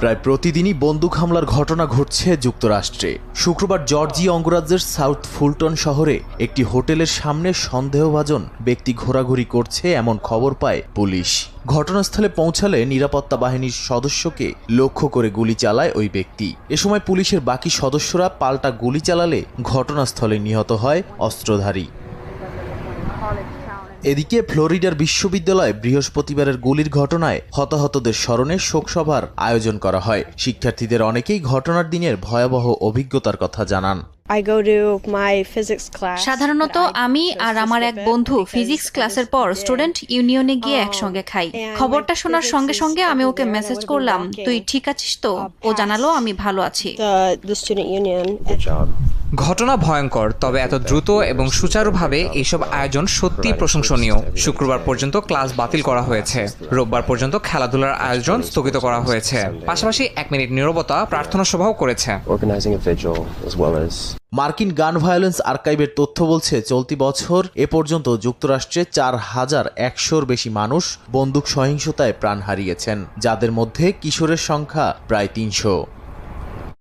প্রায় প্রতিদিনই বন্দুক হামলার ঘটনা ঘটছে যুক্তরাষ্ট্রে। শুক্রবার জর্জিয়া অঙ্গরাজ্যের সাউথ ফুলটন শহরে একটি হোটেলের সামনে সন্দেহভাজন ব্যক্তি ঘোরাঘুরি করছে এমন খবর পায় পুলিশ। ঘটনাস্থলে পৌঁছালে নিরাপত্তা বাহিনীর সদস্যকে লক্ষ্য করে গুলি চালায় ওই ব্যক্তি। এ সময় পুলিশের বাকি সদস্যরা পাল্টা গুলি চালালে ঘটনাস্থলে নিহত হয় অস্ত্রধারী। এদিকে ফ্লোরিডার বিশ্ববিদ্যালয়ে বৃহস্পতিবারের গুলির ঘটনায় হতাহতদের স্মরণে শোকসভার আয়োজন করা হয়। শিক্ষার্থীদের অনেকেই ঘটনার দিনের ভয়াবহ অভিজ্ঞতার কথা জানান. সাধারণত আমি আর আমার এক বন্ধু ফিজিক্স ক্লাসের পর স্টুডেন্ট ইউনিয়নে গিয়ে একসঙ্গে খাই। খবরটা শোনার সঙ্গে সঙ্গে আমি ওকে মেসেজ করলাম তুই ঠিক আছিস তো? ও জানালো আমি ভালো আছি। ঘটনা ভয়ঙ্কর তবে এত দ্রুত এবং সুচারুভাবে এইসব আয়োজন সত্যি প্রশংসনীয়। শুক্রবার পর্যন্ত ক্লাস বাতিল করা হয়েছে। রোববার পর্যন্ত খেলাধুলার আয়োজন স্থগিত করা হয়েছে। পাশাপাশি এক মিনিট নীরবতা প্রার্থনা সভাও করেছে। মার্কিন গান ভায়োলেন্স আর্কাইভের তথ্য বলছে চলতি বছর এ পর্যন্ত যুক্তরাষ্ট্রে চার হাজার একশোর বেশি মানুষ বন্দুক সহিংসতায় প্রাণ হারিয়েছেন যাদের মধ্যে কিশোরের সংখ্যা প্রায় তিনশো।